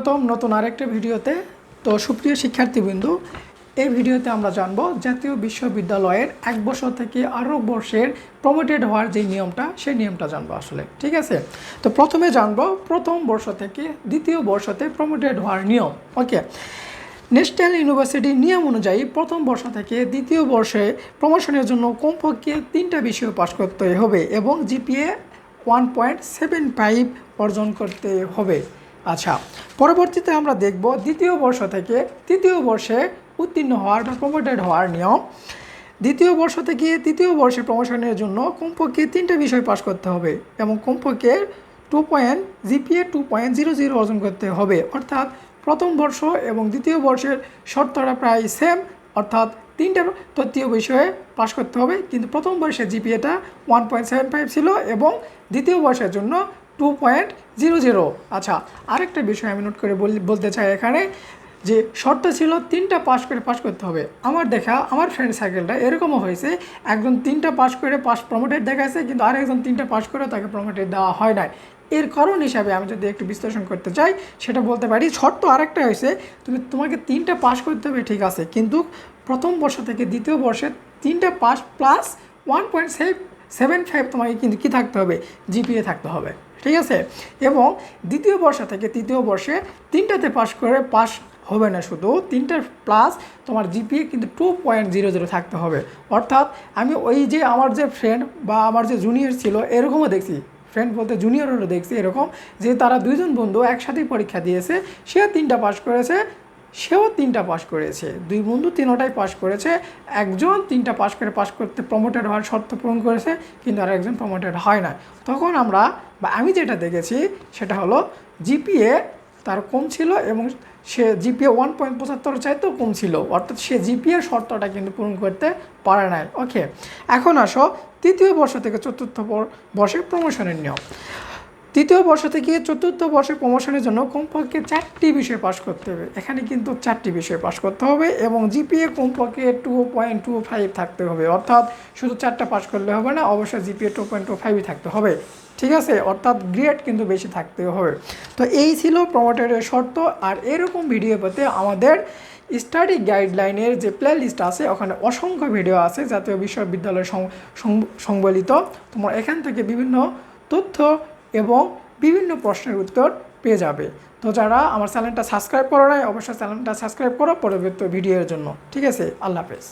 স্বাগতম নতুন আরেকটা ভিডিওতে। তো সুপ্রিয় শিক্ষার্থীবৃন্দু, এই ভিডিওতে আমরা জানব জাতীয় বিশ্ববিদ্যালয়ের এক বছর থেকে আরও বর্ষের প্রমোটেড হওয়ার যে নিয়মটা, সেই নিয়মটা জানব আসলে, ঠিক আছে? তো প্রথমে জানব প্রথম বর্ষ থেকে দ্বিতীয় বর্ষতে প্রমোটেড হওয়ার নিয়ম, ওকে? ন্যাশনাল ইউনিভার্সিটির নিয়ম অনুযায়ী প্রথম বর্ষ থেকে দ্বিতীয় বর্ষে প্রমোশনের জন্য কমপক্ষে তিনটা বিষয় পাশ করতে হবে এবং GPA one point seven five অর্জন করতে হবে। আচ্ছা পরবর্তীতে আমরা দেখব দ্বিতীয় বর্ষ থেকে তৃতীয় বর্ষে উত্তীর্ণ হওয়ার বা প্রমোটেড হওয়ার নিয়ম। দ্বিতীয় বর্ষ থেকে তৃতীয় বর্ষে প্রমোশনের জন্য কমপক্ষে তিনটা বিষয় পাশ করতে হবে এবং কমপক্ষে two point GPA two point zero zero অর্জন করতে হবে। অর্থাৎ প্রথম বর্ষ এবং দ্বিতীয় বর্ষের শর্তটা প্রায় সেম অর্থাৎ তিনটা তৃতীয় বিষয়ে পাশ করতে হবে। কিন্তু প্রথম বর্ষে জিপিএটা ওয়ান পয়েন্ট সেভেন ফাইভ ছিল এবং দ্বিতীয় বর্ষের জন্য টু পয়েন্ট জিরো জিরো আচ্ছা আরেকটা বিষয় আমি নোট করে বল- বলতে চাই এখানে যে শর্ত ছিল তিনটা পাস করে পাস করতে হবে। আমার দেখা, আমার ফ্রেন্ড সাইকেলটা এরকমও হয়েছে, একজন তিনটা পাস করে পাস প্রমোটেড দেখাচ্ছে কিন্তু আরেকজন তিনটা পাস করে তাকে প্রমোটেড দেওয়া হয় নাই। এর কারণ হিসাবে আমি যদি একটু বিশ্লেষণ করতে চাই, সেটা বলতে পারি, শর্ত আরেকটা হয়েছে, তুমি, তোমাকে তিনটা পাস করতে হবে, ঠিক আছে, কিন্তু প্রথম বর্ষ থেকে দ্বিতীয় বর্ষে তিনটা pass plus one point sev seven five তোমাকে কিন্তু কী থাকতে হবে? জিপিএ থাকতে হবে, ঠিক আছে? এবং দ্বিতীয় বর্ষ থেকে তৃতীয় বর্ষে তিনটাতে পাশ করে পাশ হবে না শুধু, তিনটার প্লাস তোমার জিপিএ কিন্তু টু পয়েন্ট জিরো জিরো থাকতে হবে। অর্থাৎ আমি ওই যে আমার যে ফ্রেন্ড বা আমার যে জুনিয়র ছিল, এরকমও দেখছি। ফ্রেন্ড বলতে জুনিয়রও দেখছি এরকম, যে তারা দুইজন বন্ধু একসাথেই পরীক্ষা দিয়েছে, সে তিনটা পাশ করেছে সেও তিনটা পাশ করেছে। দুই বন্ধু তিনোটাই পাশ করেছে। একজন তিনটা পাশ করে পাশ করতে প্রমোটেড হওয়ার শর্ত পূরণ করেছে, কিন্তু আর একজন প্রমোটেড হয় না তখন আমরা, বা আমি যেটা দেখেছি, সেটা হলো জিপিএ তার কম ছিল এবং সে জিপিএ ওয়ান পয়েন্ট পঁচাত্তর চাইতেও কম ছিল। অর্থাৎ সে জিপিএ শর্তটা কিন্তু পূরণ করতে পারে নাই। ওকে এখন আসো, তৃতীয় বর্ষ থেকে চতুর্থ বর- বর্ষে প্রমোশনের নিয়ম। তৃতীয় বর্ষ থেকে চতুর্থ বর্ষে প্রমোশনের জন্য কমপক্ষে চারটি বিষয় পাস করতে হবে। এখানে কিন্তু চারটি বিষয় পাস করতে হবে এবং জিপিএ কমপক্ষে টু পয়েন্ট টু ফাইভ থাকতে হবে। অর্থাৎ শুধু চারটা পাস করলে হবে না, অবশ্যই জিপিএ টু পয়েন্ট টু ফাইভই থাকতে হবে। ঠিক আছে? অর্থাৎ গ্রেড কিন্তু বেশি থাকতে হবে। তো এই ছিল প্রমোটারের শর্ত। আর এরকম ভিডিও পেতে আমাদের স্টাডি গাইডলাইনের যে প্লে লিস্ট আছে, ওখানে অসংখ্য ভিডিও আছে জাতীয় বিশ্ববিদ্যালয় সংবলিত। তোমার এখান থেকে বিভিন্ন তথ্য এবং বিভিন্ন প্রশ্নের উত্তর পেয়ে যাবে। তো যারা আমার চ্যানেলটা সাবস্ক্রাইব করো নাই, অবশ্যই চ্যানেলটা সাবস্ক্রাইব করো পরবর্তী ভিডিওর জন্য। ঠিক আছে? আল্লাহ হাফেজ।